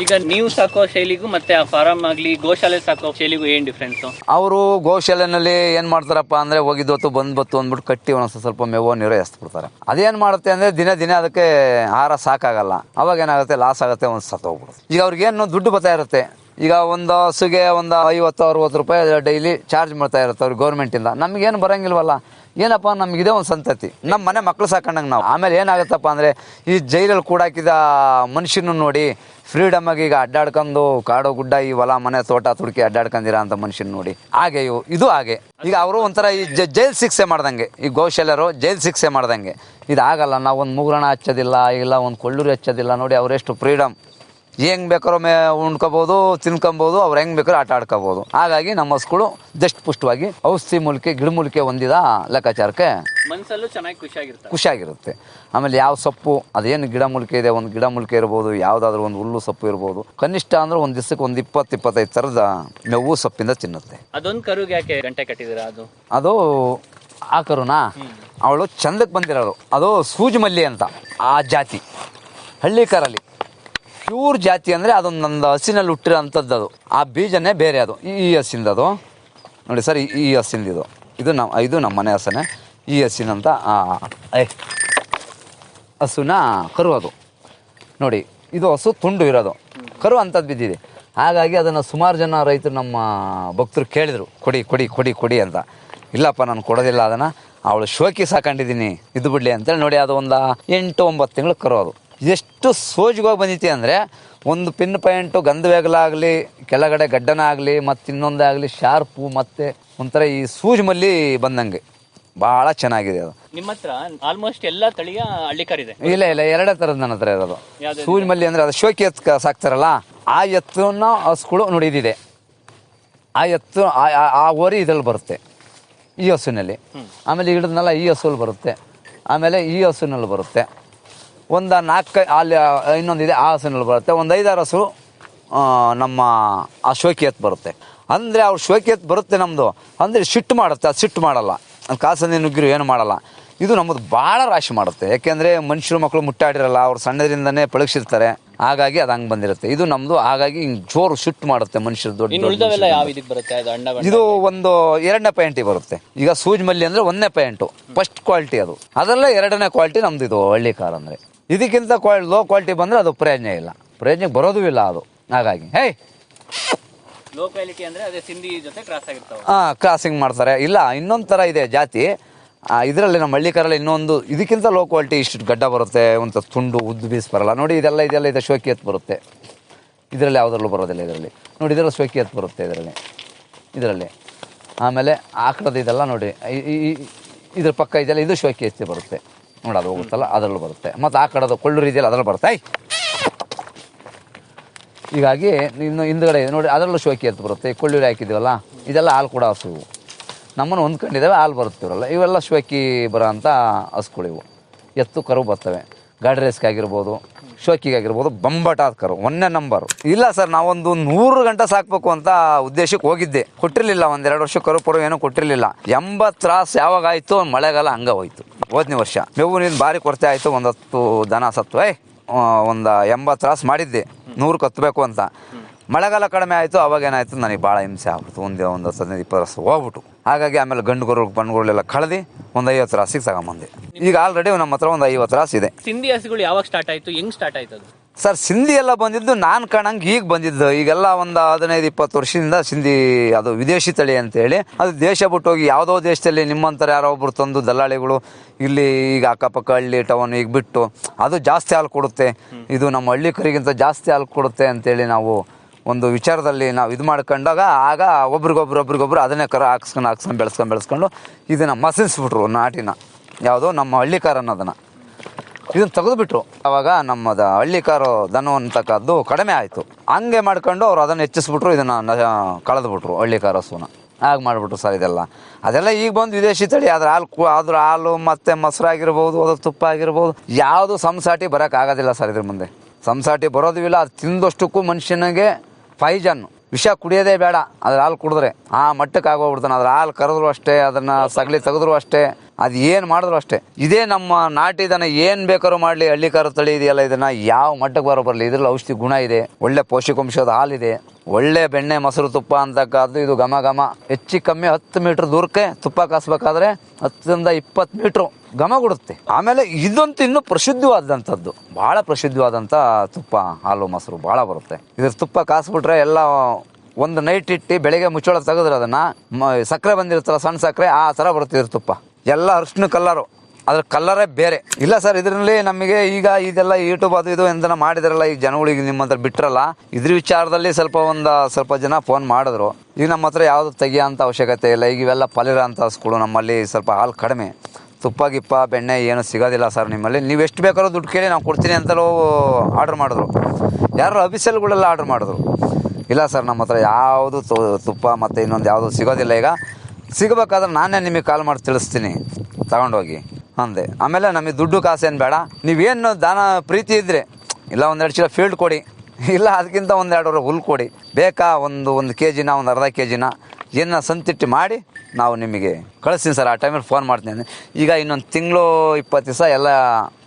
ಈಗ ನೀವು ಸಾಕೋ ಶೈಲಿಗೂ ಮತ್ತೆ ಆ ಫಾರಂ ಆಗ್ಲಿ, ಗೋಶಾಲೆ ಸಾಕೋ ಶೈಲಿಗೂ ಏನ್ ಡಿಫ್ರೆನ್ಸ್ ಅವರು ಗೋಶಾಲೆನಲ್ಲಿ ಏನು ಮಾಡ್ತಾರಪ್ಪ ಅಂದರೆ ಹೋಗಿದ್ದೊತ್ತು ಬಂದು ಅಂದ್ಬಿಟ್ಟು ಕಟ್ಟಿ ಒಂದೊಂದು ಸ್ವಲ್ಪ ಮೇವು ನೀರು ಎಸ್ಬಿಡ್ತಾರೆ. ಅದೇನು ಮಾಡುತ್ತೆ ಅಂದರೆ ದಿನ ದಿನ ಅದಕ್ಕೆ ಆಹಾರ ಸಾಕಾಗಲ್ಲ. ಅವಾಗ ಏನಾಗುತ್ತೆ? ಲಾಸ್ ಆಗುತ್ತೆ, ಒಂದು ಸತ್ತೋಗ್ಬಿಡುತ್ತೆ ಈಗ ಅವ್ರಿಗೇನು ದುಡ್ಡು ಬರ್ತಾ ಇರುತ್ತೆ? ಈಗ ಒಂದು ಹಸುಗೆ ಒಂದು ಐವತ್ತು, ಅರವತ್ತು ರೂಪಾಯಿ ಡೈಲಿ ಚಾರ್ಜ್ ಮಾಡ್ತಾ ಇರುತ್ತೆ ಅವ್ರಿಗೆ ಗೌರ್ಮೆಂಟಿಂದ ನಮಗೇನು ಬರೋಂಗಿಲ್ವಲ್ಲ? ಏನಪ್ಪ, ನಮಗಿದೆ ಒಂದು ಸಂತತಿ. ನಮ್ಮ ಮನೆ ಮಕ್ಕಳು ಸಾಕೊಂಡಂಗೆ ನಾವು. ಆಮೇಲೆ ಏನಾಗುತ್ತಪ್ಪ ಅಂದರೆ, ಈ ಜೈಲಲ್ಲಿ ಕೂಡಾಕಿದ ಮನುಷ್ಯನ ನೋಡಿ ಫ್ರೀಡಮ್ ಆಗಿ ಈಗ ಅಡ್ಡಾಡ್ಕೊಂಡು ಕಾಡು ಗುಡ್ಡ, ಈ ಹೊಲ, ಮನೆ, ತೋಟ ತುಡುಕಿ ಅಡ್ಡಾಡ್ಕೊಂಡಿರ ಅಂತ ಮನುಷ್ಯನ ನೋಡಿ. ಹಾಗೆ ಇವು, ಇದು ಹಾಗೆ. ಈಗ ಅವರು ಒಂಥರ ಈ ಜೈಲ್ ಶಿಕ್ಷೆ ಮಾಡ್ದಂಗೆ. ಈ ಗೋಶಾಲರು ಜೈಲ್ ಶಿಕ್ಷೆ ಮಾಡ್ದಂಗೆ. ಇದು ಆಗಲ್ಲ ನಾವು ಒಂದು ಮುಗುರಣ ಹಚ್ಚೋದಿಲ್ಲ, ಇಲ್ಲ ಒಂದು ಕೊಳ್ಳೂರಿ ಹಚ್ಚೋದಿಲ್ಲ, ನೋಡಿ ಅವರೆಷ್ಟು ಫ್ರೀಡಮ್ ಹೆಂಗ್ ಬೇಕಾರೋ ಮೇ ಉಣ್ಕೋಬೋದು ತಿನ್ಕೊಬೋದು ಅವ್ರು ಹೆಂಗ್ ಬೇಕಾದ್ರೂ ಆಟ ಆಡ್ಕೋಬೋದು. ಹಾಗಾಗಿ ನಮ್ಮ ಹಸುಗಳು ದಷ್ಟ ಪುಷ್ಟವಾಗಿ ಔಷಧಿ ಮೂಲಿಕೆ ಗಿಡಮೂಲಿಕೆ ಹೊಂದಿದ ಲೆಕ್ಕಾಚಾರಕ್ಕೆ ಮನ್ಸಲ್ಲೂ ಚೆನ್ನಾಗಿ ಖುಷಿಯಾಗಿರುತ್ತೆ. ಖುಷಿಯಾಗಿರುತ್ತೆ. ಆಮೇಲೆ ಯಾವ ಸೊಪ್ಪು ಅದೇನು ಗಿಡ ಮೂಲಿಕೆ ಇದೆ ಒಂದು ಗಿಡ ಮೂಲಿಕೆ ಇರ್ಬೋದು ಯಾವುದಾದ್ರೂ ಒಂದು ಹುಲ್ಲು ಸೊಪ್ಪು ಇರ್ಬೋದು. ಕನಿಷ್ಠ ಅಂದ್ರೆ ಒಂದು ದಿವಸಕ್ಕೆ ಒಂದು ಇಪ್ಪತ್ತು ಇಪ್ಪತ್ತೈದು ಥರದ ಮೇವು ಸೊಪ್ಪಿಂದ ತಿನ್ನುತ್ತೆ. ಅದೊಂದ್ ಕರುಗೆ ಯಾಕೆ ಗಂಟೆ ಕಟ್ಟಿದಿರ ಅದು? ಅದು ಆ ಕರುನಾ? ಅವಳು ಚಂದಕ್ಕೆ ಬಂದಿರೋದು. ಅದು ಸೂಜಿ ಮಲ್ಲಿ ಅಂತ ಆ ಜಾತಿ. ಹಳ್ಳಿ ಕಾರಲ್ಲಿ ಪ್ಯೂರ್ ಜಾತಿ ಅಂದರೆ ಅದೊಂದು ನಂದು ಹಸಿನಲ್ಲಿ ಹುಟ್ಟಿರೋ ಅಂಥದ್ದು ಅದು. ಆ ಬೀಜನೇ ಬೇರೆ ಅದು. ಈ ಈ ಹಸಿಂದ ಅದು. ನೋಡಿ ಸರ್, ಈ- ಈ ಹಸಿಂದ ಇದು. ಇದು ನಮ್ಮ ಇದು ನಮ್ಮ ಮನೆ ಹಸನೆ. ಈ ಹಸಿನಂತ ಐ ಹಸುನ ಕರು ಅದು. ನೋಡಿ, ಇದು ಹಸು ತುಂಡು ಇರೋದು. ಕರು ಅಂಥದ್ದು ಬಿದ್ದಿದೆ. ಹಾಗಾಗಿ ಅದನ್ನು ಸುಮಾರು ಜನ ರೈತರು ನಮ್ಮ ಭಕ್ತರು ಕೇಳಿದರು. ಕೊಡಿ ಕೊಡಿ ಕೊಡಿ ಕೊಡಿ ಅಂತ. ಇಲ್ಲಪ್ಪ, ನಾನು ಕೊಡೋದಿಲ್ಲ ಅದನ್ನು. ಅವಳು ಶೋಕಿ ಸಾಕೊಂಡಿದ್ದೀನಿ. ಇದು ಬಿಡಲಿ ಅಂತೇಳಿ ನೋಡಿ, ಅದು ಒಂದು ಎಂಟು ಒಂಬತ್ತು ತಿಂಗಳು ಕರು ಅದು. ಎಷ್ಟು ಸೋಜಿಗೋಗಿ ಬಂದೈತಿ ಅಂದರೆ ಒಂದು ಪಿನ್ ಪಾಯಿಂಟು ಗಂಧವೇಗಲಾಗಲಿ ಕೆಳಗಡೆ ಗಡ್ಡನ ಆಗಲಿ ಮತ್ತು ಇನ್ನೊಂದಾಗಲಿ ಶಾರ್ಪು ಮತ್ತು ಒಂಥರ ಈ ಸೂಜಿ ಮಲ್ಲಿ ಬಂದಂಗೆ. ಭಾಳ ಚೆನ್ನಾಗಿದೆ ಅದು. ನಿಮ್ಮ ಹತ್ರ ಆಲ್ಮೋಸ್ಟ್ ಎಲ್ಲ ತಳಿಯ ಹಳ್ಳಿಕಾರಿದೆ. ಇಲ್ಲ ಇಲ್ಲ ಎರಡೇ ಥರದ ನನ್ನ ಹತ್ರ ಇರೋದು. ಸೂಜು ಮಲ್ಲಿ ಅಂದರೆ ಅದು ಶೋಕಿ ಎತ್ತು ಸಾಕ್ತಾರಲ್ಲ ಆ ಎತ್ತನ್ನು ಹಸುಗಳು ನುಡಿದಿದೆ. ಇದಿದೆ ಆ ಎತ್ತು ಆ- ಆ- ಆ ಓರಿ ಇದರಲ್ಲಿ ಬರುತ್ತೆ ಈ ಹಸುವಿನಲ್ಲಿ. ಆಮೇಲೆ ಹಿಡಿದ್ನಲ್ಲ ಈ ಹಸುವಲ್ಲಿ ಬರುತ್ತೆ ಆಮೇಲೆ ಈ ಹಸುವಿನಲ್ಲಿ ಬರುತ್ತೆ. ಒಂದು ನಾಲ್ಕು ಅಲ್ಲಿ ಇನ್ನೊಂದಿದೆ ಆ ಹಸುನಲ್ಲಿ ಬರುತ್ತೆ. ಒಂದು ಐದಾರು ಹಸು ನಮ್ಮ ಆ ಶೋಕಿ ಎತ್ತು ಬರುತ್ತೆ. ಅಂದರೆ ಅವ್ರ ಶೋಕಿಯತ್ ಎತ್ತು ಬರುತ್ತೆ ನಮ್ಮದು ಅಂದರೆ ಸಿಟ್ಟು ಮಾಡುತ್ತೆ ಅದು ಸಿಟ್ಟು ಮಾಡಲ್ಲ. ಕಾಸಂದಿ ನುಗ್ಗಿರು ಏನು ಮಾಡಲ್ಲ. ಇದು ನಮ್ಮದು ಭಾಳ ರಾಶಿ ಮಾಡುತ್ತೆ. ಯಾಕೆಂದರೆ ಮನುಷ್ಯರು ಮಕ್ಕಳು ಮುಟ್ಟಾಡಿರಲ್ಲ ಅವ್ರು ಸಣ್ಣದ್ರಿಂದನೇ ಪಳಗಿಸಿರ್ತಾರೆ. ಹಾಗಾಗಿ ಅದು ಹಂಗೆ ಬಂದಿರುತ್ತೆ. ಇದು ನಮ್ಮದು ಹಾಗಾಗಿ ಹಿಂಗೆ ಜೋರು ಸಿಟ್ಟು ಮಾಡುತ್ತೆ ಮನುಷ್ಯರು ದೊಡ್ಡ ಇದು ಒಂದು ಎರಡನೇ ಪಾಯಿಂಟಿಗೆ ಬರುತ್ತೆ. ಈಗ ಸೂಜ್ ಮಲ್ಲಿ ಅಂದರೆ ಒಂದನೇ ಪಾಯಿಂಟು ಫಸ್ಟ್ ಕ್ವಾಲಿಟಿ ಅದು. ಅದರಲ್ಲೇ ಎರಡನೇ ಕ್ವಾಲಿಟಿ ನಮ್ದು ಇದು ಹಳ್ಳಿ ಕಾರ್ ಅಂದರೆ. ಇದಕ್ಕಿಂತ ಕ್ವಾ ಲೋ ಕ್ವಾಲಿಟಿ ಬಂದರೆ ಅದು ಪ್ರಯೋಜನ ಇಲ್ಲ. ಪ್ರಯೋಜನಕ್ಕೆ ಬರೋದೂ ಇಲ್ಲ ಅದು. ಹಾಗಾಗಿ ಹೇ ಲೋ ಕ್ವಾಲಿಟಿ ಅಂದ್ರೆ ಅದೇ ಸಿಂಧಿ ಜೊತೆ ಕ್ರಾಸ್ ಆಗಿರ್ತಾವೆ. ಹಾಂ ಕ್ರಾಸಿಂಗ್ ಮಾಡ್ತಾರೆ. ಇಲ್ಲ ಇನ್ನೊಂದು ಥರ ಇದೆ ಜಾತಿ. ಇದರಲ್ಲಿ ನಮ್ಮ ಹಳ್ಳಿ ಕಾರಲ್ಲಿ ಇನ್ನೊಂದು ಇದಕ್ಕಿಂತ ಲೋ ಕ್ವಾಲಿಟಿ ಇಷ್ಟು ಗಡ್ಡ ಬರುತ್ತೆ ಒಂದು ತುಂಡು ಉದ್ದು ಬೀಸ್ ಬರಲ್ಲ ನೋಡಿ ಇದೆಲ್ಲ ಇದೆಲ್ಲ ಇದೆ ಶೋಕಿಯತ್ ಎತ್ತು ಬರುತ್ತೆ. ಇದರಲ್ಲಿ ಯಾವುದ್ರಲ್ಲೂ ಬರೋದಿಲ್ಲ ಇದರಲ್ಲಿ. ನೋಡಿ ಇದರಲ್ಲಿ ಶೋಕಿಯತ್ ಎತ್ತು ಬರುತ್ತೆ ಇದರಲ್ಲಿ. ಇದರಲ್ಲಿ. ಆಮೇಲೆ ಆಕಳದ ಇದೆಲ್ಲ ನೋಡಿ ಇದ್ರ ಪಕ್ಕ ಇದೆಲ್ಲ ಇದು ಶೋಕಿ ಎತ್ತಿ ಬರುತ್ತೆ. ನೋಡಿ, ಅದು ಹೋಗುತ್ತಲ್ಲ, ಅದರಲ್ಲೂ ಬರುತ್ತೆ. ಮತ್ತು ಆ ಕಡೆದು ಕೊಳ್ಳು ರೀತಿಯಲ್ಲಿ ಅದರಲ್ಲಿ ಬರುತ್ತೆ. ಹೀಗಾಗಿ ಇನ್ನು ಹಿಂದ್ಗಡೆ ನೋಡಿ, ಅದರಲ್ಲೂ ಶೋಕಿ ಎತ್ತು ಬರುತ್ತೆ. ಕೊಳ್ಳು ಕೊಳ್ಳೂರಿ ಹಾಕಿದ್ದೀವಲ್ಲ, ಇದೆಲ್ಲ ಹಾಲು ಕೂಡ ಹಸು ನಮ್ಮನ್ನು ಹೊಂದ್ಕೊಂಡಿದ್ದಾವೆ, ಹಾಲು ಬರುತ್ತಿರಲ್ಲ ಇವೆಲ್ಲ ಶೋಕಿ ಬರೋ ಅಂಥ ಹಸುಗಳಿವು ಎತ್ತು ಕರು ಬರ್ತವೆ. ಗಾಡಿ ರೇಸ್ಗಾಗಿರ್ಬೋದು ಶೋಕಿಗಾಗಿರ್ಬೋದು ಬಂಬಟಾದ ಕರು ಒಂದನೇ ನಂಬರು. ಇಲ್ಲ ಸರ್, ನಾವೊಂದು ನೂರು ಗಂಟೆ ಸಾಕ್ಬೇಕು ಅಂತ ಉದ್ದೇಶಕ್ಕೆ ಹೋಗಿದ್ದೆ. ಕೊಟ್ಟಿರಲಿಲ್ಲ ಒಂದೆರಡು ವರ್ಷ ಕರು ಪರು ಏನೂ ಕೊಟ್ಟಿರಲಿಲ್ಲ. ಎಂಬತ್ತು ತ್ರಾಸು ಯಾವಾಗ ಆಯಿತು, ಮಳೆಗಾಲ ಹಂಗ ಹೋಯ್ತು. ಹೋದ್ನೇ ವರ್ಷ. ಮೇವು ನೀನು ಭಾರಿ ಕೊರತೆ ಆಯಿತು ಒಂದು ಹತ್ತು ದನ ಏಯ್ ಒಂದು ಎಂಬತ್ತು ತ್ರಾಸು ಮಾಡಿದ್ದೆ. ನೂರು ಕತ್ತಬೇಕು ಅಂತ. ಮಳೆಗಾಲ ಕಡಿಮೆ ಆಯಿತು, ಅವಾಗ ಏನಾಯ್ತು, ನನಗೆ ಭಾಳ ಹಿಂಸೆ ಆಗ್ಬಿಡ್ತು. ಒಂದು ಒಂದು ಹತ್ತು ಹದಿನೈದು, ಇಪ್ಪತ್ತು ವರ್ಷ ಹೋಗ್ಬಿಟ್ಟು. ಹಾಗಾಗಿ ಆಮೇಲೆ ಗಂಡುಗರು ಪಣ್ಣುಗಳೆಲ್ಲ ಪಣ್ಗಳೆಲ್ಲ ಕಳೆದು ಒಂದು ಐವತ್ತು ರಾಸಿಗೆ ತಗೊಂಬಂದೆ. ಈಗ ಆಲ್ರೆಡಿ ನಮ್ಮ ಹತ್ರ ಒಂದು ಐವತ್ತು ರಾಸು ಇದೆ. ಸಿಂಧಿ ಹಸುಗಳು ಯಾವಾಗ ಸ್ಟಾರ್ಟ್ ಆಯ್ತು? ಹೆಂಗ್ ಸ್ಟಾರ್ಟ್ ಆಯ್ತು ಅದು? ಸರ್ ಸಿಂಧಿ ಎಲ್ಲ ಬಂದಿದ್ದು ನಾನು ಕಾಣಂಗೆ ಈಗ ಬಂದಿದ್ದು. ಈಗೆಲ್ಲ ಒಂದು ಹದಿನೈದು ಇಪ್ಪತ್ತು ವರ್ಷದಿಂದ ಸಿಂಧಿ ಅದು ವಿದೇಶಿ ತಳಿ ಅಂತೇಳಿ ಅದು ದೇಶ ಬಿಟ್ಟು ಹೋಗಿ ಯಾವುದೋ ದೇಶದಲ್ಲಿ ನಿಮ್ಮಂತರ ಯಾರೋ ಒಬ್ರು ತಂದು ದಲ್ಲಾಳಿಗಳು ಇಲ್ಲಿ ಈಗ ಅಕ್ಕಪಕ್ಕ ಹಳ್ಳಿ ಟೌನ್ ಈಗ ಬಿಟ್ಟು ಅದು ಜಾಸ್ತಿ ಹಾಲು ಕೊಡುತ್ತೆ. ಇದು ನಮ್ಮ ಹಳ್ಳಿ ಕರಿಗಿಂತ ಜಾಸ್ತಿ ಹಾಲು ಕೊಡುತ್ತೆ ಅಂತೇಳಿ ನಾವು ಒಂದು ವಿಚಾರದಲ್ಲಿ ನಾವು ಇದು ಮಾಡ್ಕೊಂಡಾಗ ಆಗ ಒಬ್ರಿಗೊಬ್ರು ಒಬ್ರಿಗೊಬ್ರು ಅದನ್ನೇ ಕರ ಹಾಕ್ಸ್ಕೊಂಡು ಹಾಕ್ಸ್ಕೊಂಡು, ಬೆಳೆಸ್ಕೊಂಡು ಬೆಳೆಸ್ಕೊಂಡು ಇದನ್ನು ಮಸಿನ್ಸ್ಬಿಟ್ರು ನಾಟಿನ. ಯಾವುದೋ ನಮ್ಮ ಹಳ್ಳಿ ಕಾರ್ ಅನ್ನೋದನ್ನು ಇದನ್ನು ತೆಗೆದುಬಿಟ್ರು. ಆವಾಗ ನಮ್ಮದ ಹಳ್ಳಿ ಕಾರು ದನ ಅಂತಕ್ಕದ್ದು ಕಡಿಮೆ ಆಯಿತು. ಹಂಗೆ ಮಾಡ್ಕೊಂಡು ಅವ್ರು ಅದನ್ನು ಹೆಚ್ಚಿಸ್ಬಿಟ್ರು, ಇದನ್ನು ಕಳೆದ್ಬಿಟ್ರು ಹಳ್ಳಿ ಕಾರ್ ಹಸುನ ಹಾಗೆ ಮಾಡಿಬಿಟ್ರು ಸರ್ ಇದೆಲ್ಲ. ಅದೆಲ್ಲ ಈಗ ಬಂದು ವಿದೇಶಿ ತಳಿ, ಆದ್ರೆ ಹಾಲು ಕು ಅದ್ರ ಹಾಲು, ಮತ್ತು ಮೊಸರಾಗಿರ್ಬೋದು, ಅದ್ರ ತುಪ್ಪ ಆಗಿರ್ಬೋದು ಯಾವುದು ಸಂಸಾಟಿ ಬರೋಕ್ಕಾಗೋದಿಲ್ಲ ಸರ್ ಇದ್ರ ಮುಂದೆ. ಸಂಸಾಟಿ ಬರೋದು ಇಲ್ಲ, ಅದು ತಿಂದಷ್ಟಕ್ಕೂ ಮನುಷ್ಯನಿಗೆ ಫೈಜನ್. ವಿಷ ಕುಡಿಯೋದೇ ಬೇಡ. ಅದ್ರ ಹಾಲು ಕುಡಿದ್ರೆ. ಆ ಮಟ್ಟಕ್ಕೆ ಆಗೋಗ್ಬಿಡ್ತಾನೆ. ಅದ್ರ ಹಾಲು ಕರೆದ್ರು ಅಷ್ಟೇ, ಅದನ್ನು ಸಗಲಿ ತೆಗೆದ್ರು ಅಷ್ಟೇ. ಅದು ಏನು ಮಾಡಿದ್ರು ಅಷ್ಟೇ. ಇದೇ ನಮ್ಮ ನಾಟಿ ದನ ಏನು ಬೇಕಾದ್ರೂ ಮಾಡಲಿ, ಹಳ್ಳಿಕಾರ ತಳಿ ಇದೆಯಲ್ಲ, ಇದನ್ನು ಯಾವ ಮಟ್ಟಕ್ಕೆ ಬರೋ ಬರಲಿ, ಇದರಲ್ಲಿ ಔಷಧಿ ಗುಣ ಇದೆ, ಒಳ್ಳೆ ಪೌಷ್ಟಿಕಾಂಶದ ಹಾಲಿದೆ ಒಳ್ಳೆ ಬೆಣ್ಣೆ, ಮೊಸರು, ತುಪ್ಪ ಅಂತಕ್ಕದ್ದು ಇದು ಘಮ ಘಮ. ಹೆಚ್ಚು ಕಮ್ಮಿ ಹತ್ತು ಮೀಟ್ರ್ ದೂರಕ್ಕೆ ತುಪ್ಪ ಕಾಸ್ಬೇಕಾದ್ರೆ ಹತ್ತರಿಂದ ಇಪ್ಪತ್ತು ಮೀಟ್ರು ಘಮ ಕೊಡುತ್ತೆ. ಆಮೇಲೆ ಇದಂತೂ ಇನ್ನೂ ಪ್ರಸಿದ್ಧವಾದಂಥದ್ದು. ಭಾಳ ಪ್ರಸಿದ್ಧವಾದಂಥ ತುಪ್ಪ, ಹಾಲು, ಮೊಸರು ಭಾಳ ಬರುತ್ತೆ. ಇದ್ರ ತುಪ್ಪ ಕಾಸ್ಬಿಟ್ರೆ ಎಲ್ಲ ಒಂದು ನೈಟ್ ಇಟ್ಟು ಬೆಳಿಗ್ಗೆ ಮುಚ್ಚಳ ತೆಗೆದ್ರೆ ಅದನ್ನು ಸಕ್ಕರೆ ಬಂದಿರುತ್ತಲ್ಲ, ಸಣ್ಣ ಸಕ್ಕರೆ, ಆ ಥರ ಬರುತ್ತೆ ಇದ್ರ ತುಪ್ಪ. ಎಲ್ಲ ಅರ್ಶಿನ ಕಲ್ಲರು ಅದ್ರ ಕಲ್ಲರೇ ಬೇರೆ. ಇಲ್ಲ ಸರ್, ಇದರಲ್ಲಿ ನಮಗೆ ಈಗ ಇದೆಲ್ಲ ಯೂಟ್ಯೂಬ್ ಅದು ಇದು ಎಂದನ ಮಾಡಿದ್ರಲ್ಲ, ಈಗ ಜನಗಳಿಗೆ ನಿಮ್ಮ ಹತ್ರ ಬಿಟ್ರಲ್ಲ, ಇದ್ರ ವಿಚಾರದಲ್ಲಿ ಸ್ವಲ್ಪ ಒಂದು ಸ್ವಲ್ಪ ಜನ ಫೋನ್ ಮಾಡಿದ್ರು. ಈಗ ನಮ್ಮ ಹತ್ರ ಯಾವುದು ತೆಗಿಯೋಂಥ ಅವಶ್ಯಕತೆ ಇಲ್ಲ. ಈಗ ಇವೆಲ್ಲ ಪಲಿರ ಅಂತ ಸ್ಕೂಲ್ ನಮ್ಮಲ್ಲಿ ಸ್ವಲ್ಪ ಹಾಲು ಕಡಿಮೆ. ತುಪ್ಪ, ಗಿಪ್ಪ, ಬೆಣ್ಣೆ ಏನು ಸಿಗೋದಿಲ್ಲ ಸರ್ ನಿಮ್ಮಲ್ಲಿ. ನೀವು ಎಷ್ಟು ಬೇಕಾದ್ರೂ ದುಡ್ಡು ಕೇಳಿ ನಾವು ಕೊಡ್ತೀನಿ ಅಂತಲೂ ಆರ್ಡ್ರ್ ಮಾಡಿದ್ರು. ಯಾರು ಅಫೀಸಲ್ಗಳೆಲ್ಲ ಆರ್ಡ್ರ್ ಮಾಡಿದ್ರು. ಇಲ್ಲ ಸರ್, ನಮ್ಮ ಹತ್ರ ಯಾವುದು ತುಪ್ಪ ಮತ್ತು ಇನ್ನೊಂದು ಯಾವುದು ಸಿಗೋದಿಲ್ಲ ಈಗ. ಸಿಗಬೇಕಾದ್ರೆ ನಾನೇ ನಿಮಗೆ ಕಾಲ್ ಮಾಡಿ ತಿಳಿಸ್ತೀನಿ. ತಗೊಂಡೋಗಿ. ಅಂದೆ. ಆಮೇಲೆ ನಮಗೆ ದುಡ್ಡು ಕಾಸೇನು ಬೇಡ. ನೀವೇನು ದಾನ, ಪ್ರೀತಿ ಇದ್ದರೆ ಇಲ್ಲ ಒಂದೆರಡು ಚೀಲ ಫೀಲ್ಡ್ ಕೊಡಿ. ಇಲ್ಲ ಅದಕ್ಕಿಂತ ಒಂದೆರಡು ಹುಲ್ಲು ಕೊಡಿ. ಬೇಕಾ ಒಂದು ಒಂದು ಕೆ ಜಿನ ಒಂದು ಅರ್ಧ ಕೆ ಜಿನ ಏನ ಸಂತಿಟ್ಟು ಮಾಡಿ ನಾವು ನಿಮಗೆ ಕಳಿಸ್ತೀನಿ ಸರ್. ಆ ಟೈಮಲ್ಲಿ ಫೋನ್ ಮಾಡ್ತೀನಿ ಈಗ ಇನ್ನೊಂದು ತಿಂಗಳು ಇಪ್ಪತ್ತು ದಿವಸ ಎಲ್ಲ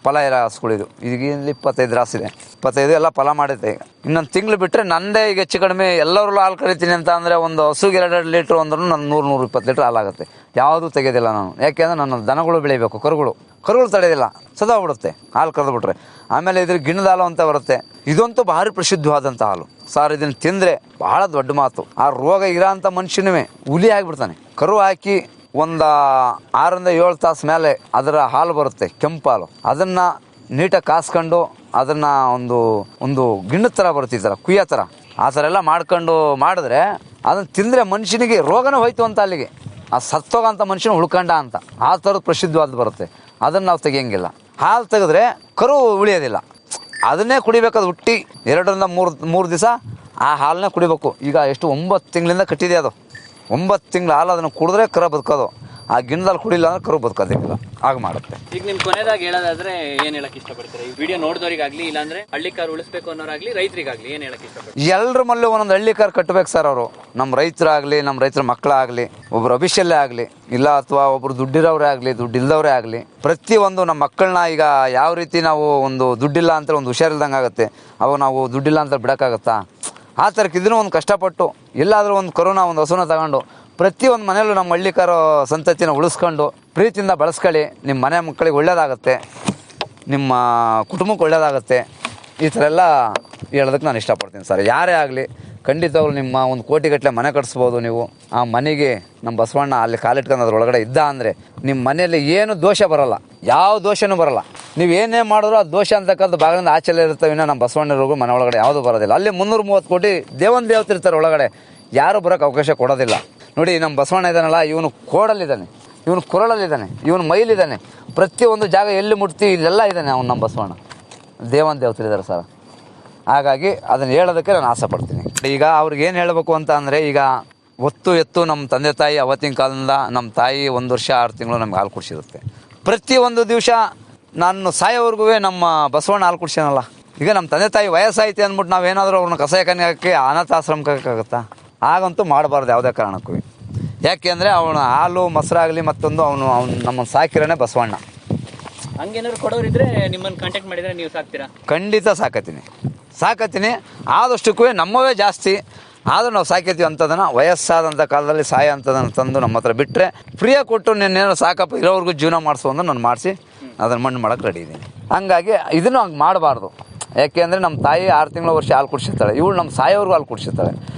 ಫಲ ಇರೋ ಹಸುಗಳಿದು ಈಗ ಇಲ್ಲಿ ಇಪ್ಪತ್ತೈದು ರಾಸಿದೆ ಇಪ್ಪತ್ತೈದು ಎಲ್ಲ ಫಲ ಮಾಡುತ್ತೆ ಈಗ ಇನ್ನೊಂದು ತಿಂಗಳು ಬಿಟ್ಟರೆ ನಂದೇ ಈಗ ಹೆಚ್ಚು ಕಡಿಮೆ ಎಲ್ಲರಲ್ಲೂ ಹಾಲು ಕರಿತೀನಿ ಅಂತ ಅಂದರೆ ಒಂದು ಹಸುಗೆ ಎರಡೆರಡು ಲೀಟ್ರ್ ಅಂದ್ರೂ ನಾನು ನೂರು ನೂರು ಇಪ್ಪತ್ತು ಲೀಟ್ರ್ ಹಾಲಾಗುತ್ತೆ. ಯಾವುದೂ ತೆಗೆಯೋದಿಲ್ಲ ನಾನು. ಯಾಕೆಂದರೆ ನನ್ನ ದನಗಳು ಬೆಳಿಬೇಕು, ಕರುಗಳು. ಕರುಗಳು ತಡೆಯೋದಿಲ್ಲ ಸದಾ ಬಿಡುತ್ತೆ ಹಾಲು ಕರೆದು ಬಿಟ್ರೆ. ಆಮೇಲೆ ಇದ್ರ ಗಿಣ್ಣದ ಹಾಲು ಅಂತ ಬರುತ್ತೆ. ಇದಂತೂ ಭಾರಿ ಪ್ರಸಿದ್ಧವಾದಂಥ ಹಾಲು. ಸಾರ್ ಇದನ್ನ ತಿಂದರೆ ಬಹಳ ದೊಡ್ಡ ಮಾತು. ಆ ರೋಗ ಇರೋಂಥ ಮನುಷ್ಯನೇ ಹುಲಿ ಆಗಿಬಿಡ್ತಾನೆ. ಕರು ಹಾಕಿ ಒಂದು ಆರರಿಂದ ಏಳು ತಾಸು ಮೇಲೆ ಅದರ ಹಾಲು ಬರುತ್ತೆ ಕೆಂಪು ಹಾಲು ಅದನ್ನು ನೀಟಾಗಿ ಕಾಸ್ಕೊಂಡು ಅದನ್ನು ಒಂದು ಒಂದು ಗಿಣ್ಣದ ಥರ ಬರುತ್ತೆ ಈ ಥರ ಕುಯ್ಯೋ ಥರ ಆ ಥರ ಎಲ್ಲ ಮಾಡ್ಕೊಂಡು ಮಾಡಿದ್ರೆ ಅದನ್ನು ತಿಂದರೆ ಮನುಷ್ಯನಿಗೆ ರೋಗನೇ ಹೋಯ್ತು ಅಂತ ಅಲ್ಲಿಗೆ. ಆ ಸತ್ತೋಗಂಥ ಮನುಷ್ಯನ ಉಳ್ಕೊಂಡ ಅಂತ. ಆ ಥರದ್ದು ಪ್ರಸಿದ್ಧವಾದ ಬರುತ್ತೆ. ಅದನ್ನು ನಾವು ತೆಗಿಯಂಗಿಲ್ಲ. ಹಾಲು ತೆಗೆದ್ರೆ ಕರು ಉಳಿಯೋದಿಲ್ಲ. ಅದನ್ನೇ ಕುಡಿಬೇಕಾದ್ರೆ ಹುಟ್ಟಿ ಎರಡರಿಂದ ಮೂರು ಮೂರು ದಿವಸ ಆ ಹಾಲನ್ನೇ ಕುಡಿಬೇಕು. ಈಗ ಎಷ್ಟು ಒಂಬತ್ತು ತಿಂಗಳಿಂದ ಕಟ್ಟಿದೆ ಅದು. ಒಂಬತ್ತು ತಿಂಗಳು ಹಾಲು ಅದನ್ನು ಕುಡಿದ್ರೆ ಕರ ಬದುಕೋದು. ಆ ಗಿಣದಲ್ಲಿ ಕುಡಿಲ್ಲ ಅಂದ್ರೆ ಕರು ಬದುಕೋದಿಲ್ಲ. ಆಗ ಮಾಡುತ್ತೆ. ಈಗ ನಿಮ್ ಕೊನೆದಾಗ ಹೇಳೋದಾದ್ರೆ ಏನ್ ಹೇಳಕ್ ಇಷ್ಟಪಡ್ತೀರಾ? ಈ ವಿಡಿಯೋ ನೋಡಿದವರಿಗಾಗ್ಲಿ ಇಲ್ಲಾಂದ್ರೆ ಹಳ್ಳಿ ಕಾರ್ ಉಳಿಸ್ಬೇಕು ಅನ್ನೋರಾಗ್ಲಿ ರೈತರಿಗಾಗ್ಲಿ ಏನ್ ಹೇಳಕ್ ಇಷ್ಟಪಡ್ತೀರಾ? ಎಲ್ಲರ ಮಲ್ಲೆ ಒಂದೊಂದು ಹಳ್ಳಿ ಕಾರ್ ಕಟ್ಟಬೇಕು ಸರ್ ಅವರು. ನಮ್ಮ ರೈತರಾಗ್ಲಿ ನಮ್ಮ ರೈತರ ಮಕ್ಕಳಾಗಲಿ ಒಬ್ರು ಅಭಿಷಲ್ಲೇ ಆಗಲಿ ಇಲ್ಲ ಅಥವಾ ಒಬ್ರು ದುಡ್ಡಿರೋರೇ ಆಗಲಿ ದುಡ್ಡಿಲ್ದವರೇ ಆಗಲಿ ಪ್ರತಿಯೊಂದು ನಮ್ಮ ಮಕ್ಕಳನ್ನ ಈಗ ಯಾವ ರೀತಿ ನಾವು ಒಂದು ದುಡ್ಡಿಲ್ಲ ಅಂತ ಒಂದು ಹುಷಾರಿಲ್ದಂಗೆ ಆಗುತ್ತೆ. ಅವಾಗ ನಾವು ದುಡ್ಡಿಲ್ಲ ಅಂತ ಬಿಡಕ್ಕಾಗತ್ತಾ? ಆ ಥರಕ್ಕೆ ಇದನ್ನು ಒಂದು ಕಷ್ಟಪಟ್ಟು ಎಲ್ಲಾದರೂ ಒಂದು ಕರೋನಾ ಒಂದು ಹಸುನ ತಗೊಂಡು ಪ್ರತಿಯೊಂದು ಮನೆಯಲ್ಲೂ ನಮ್ಮ ಹಳ್ಳಿಕಾರೋ ಸಂತತಿನ ಉಳಿಸ್ಕೊಂಡು ಪ್ರೀತಿಯಿಂದ ಬಳಸ್ಕೊಳ್ಳಿ. ನಿಮ್ಮ ಮನೆ ಮಕ್ಕಳಿಗೆ ಒಳ್ಳೇದಾಗುತ್ತೆ. ನಿಮ್ಮ ಕುಟುಂಬಕ್ಕೆ ಒಳ್ಳೇದಾಗುತ್ತೆ. ಈ ಥರ ಎಲ್ಲ ಹೇಳೋದಕ್ಕೆ ನಾನು ಇಷ್ಟಪಡ್ತೀನಿ ಸರ್. ಯಾರೇ ಆಗಲಿ, ಖಂಡಿತವಾಗ್ಲೂ ನಿಮ್ಮ ಒಂದು ಕೋಟಿಗಟ್ಟಲೆ ಮನೆ ಕಟ್ಸ್ಬೋದು ನೀವು. ಆ ಮನೆಗೆ ನಮ್ಮ ಬಸವಣ್ಣ ಅಲ್ಲಿ ಕಾಲಿಟ್ಕೊಂಡು ಅದ್ರ ಒಳಗಡೆ ಇದ್ದ ಅಂದರೆ ನಿಮ್ಮ ಮನೆಯಲ್ಲಿ ಏನು ದೋಷ ಬರಲ್ಲ. ಯಾವ ದೋಷನೂ ಬರಲ್ಲ. ನೀವು ಏನೇ ಮಾಡಿದ್ರು ಆ ದೋಷ ಅಂತಕ್ಕಂಥ ಭಾಗದಿಂದ ಆಚೆಲ್ಲ ಇರ್ತವೆ ಇನ್ನೂ ನಮ್ಮ ಬಸವಣ್ಣರಿಗೂ ಮನೆ ಒಳಗಡೆ ಯಾವುದೂ ಬರೋದಿಲ್ಲ. ಅಲ್ಲಿ ಮುನ್ನೂರು ಮೂವತ್ತು ಕೋಟಿ ದೇವನ್ ದೇವತೆ ಇರ್ತಾರೆ ಒಳಗಡೆ. ಯಾರು ಬರೋಕ್ಕೆ ಅವಕಾಶ ಕೊಡೋದಿಲ್ಲ. ನೋಡಿ ನಮ್ಮ ಬಸವಣ್ಣ ಇದ್ದಾನಲ್ಲ ಇವನು ಕೋಡಲ್ಲಿದ್ದಾನೆ, ಇವನು ಕೊರಳಲ್ಲಿದ್ದಾನೆ, ಇವನು ಮೈಲಿದ್ದಾನೆ. ಪ್ರತಿಯೊಂದು ಜಾಗ ಎಲ್ಲಿ ಮುಟ್ತಿ ಇಲ್ಲೆಲ್ಲ ಇದ್ದಾನೆ ಅವನು ನಮ್ಮ ಬಸವಣ್ಣ. ದೇವನ್ ದೇವತರಿದ್ದಾರೆ ಸರ್. ಹಾಗಾಗಿ ಅದನ್ನು ಹೇಳೋದಕ್ಕೆ ನಾನು ಆಸೆ ಪಡ್ತೀನಿ. ಈಗ ಅವ್ರಿಗೆ ಏನು ಹೇಳಬೇಕು ಅಂತ ಅಂದರೆ, ಈಗ ಒತ್ತು ಎತ್ತು ನಮ್ಮ ತಂದೆ ತಾಯಿ ಅವತ್ತಿನ ಕಾಲದಿಂದ ನಮ್ಮ ತಾಯಿ ಒಂದು ವರ್ಷ, ಆರು ತಿಂಗಳು ನಮ್ಗೆ ಹಾಲು ಕುಡಿಸಿರುತ್ತೆ. ಪ್ರತಿಯೊಂದು ದಿವಸ ನಾನು ಸಾಯೋವರೆಗೂ ನಮ್ಮ ಬಸವಣ್ಣ ಹಾಲು ಕುಡ್ಸ್ಯಾನಲ್ಲ. ಈಗ ನಮ್ಮ ತಂದೆ ತಾಯಿ ವಯಸ್ಸಾಯ್ತು ಅಂದ್ಬಿಟ್ಟು ನಾವೇನಾದರೂ ಅವ್ರನ್ನ ಕಸಾಯ ಹಾಕಿ, ಅನಾಥಾಶ್ರಮಕ್ಕೆ ಹಾಕಾಗತ್ತಾ ಹಾಗಂತೂ ಮಾಡಬಾರ್ದು ಯಾವುದೇ ಕಾರಣಕ್ಕೂ. ಯಾಕೆಂದರೆ ಅವನ ಹಾಲು ಮೊಸರಾಗಲಿ ಮತ್ತೊಂದು ಅವನು ಅವ್ನು ನಮ್ಮನ್ನು ಸಾಕಿರೋನೇ ಬಸವಣ್ಣ. ಹಂಗೇನಾದ್ರು ಕೊಡೋರಿದ್ರೆ ನಿಮ್ಮನ್ನು ಕಾಂಟ್ಯಾಕ್ಟ್ ಮಾಡಿದರೆ ನೀವು ಸಾಕ್ತೀರಾ? ಖಂಡಿತ ಸಾಕತ್ತೀನಿ. ಸಾಕತ್ತೀನಿ. ಆದಷ್ಟಕ್ಕೂ ನಮ್ಮವೇ ಜಾಸ್ತಿ. ಆದರೂ ನಾವು ಸಾಕಿರ್ತೀವಿ ಅಂಥದನ್ನು ವಯಸ್ಸಾದಂಥ ಕಾಲದಲ್ಲಿ ಸಾಯ ಅಂಥದನ್ನು ತಂದು ನಮ್ಮ ಹತ್ರ ಬಿಟ್ಟರೆ ಫ್ರೀಯಾಗಿ ಕೊಟ್ಟು ನಿನ್ನೇನೋ ಸಾಕಪ್ಪ ಇರೋವ್ರಿಗೂ ಜೀವನ ಮಾಡಿಸು ಅಂದ್ರೆ ನಾನು ಮಾಡಿಸಿ ಅದನ್ನು ಮಣ್ಣು ಮಾಡೋಕ್ಕೆ ರೆಡಿ ಇದ್ದೀನಿ. ಹಂಗಾಗಿ ಇದನ್ನು ಹಂಗೆ ಮಾಡಬಾರ್ದು. ಯಾಕೆ ಅಂದರೆ ನಮ್ಮ ತಾಯಿ ಆರು ತಿಂಗಳ ವರ್ಷ ಹಾಲು ಕುಡಿಸಿರ್ತಾಳೆ. ಇವಳು ನಮ್ಮ ಸಾಯೋರ್ಗೂ ಹಾಲು ಕುಡಿಸಿರ್ತಾಳೆ.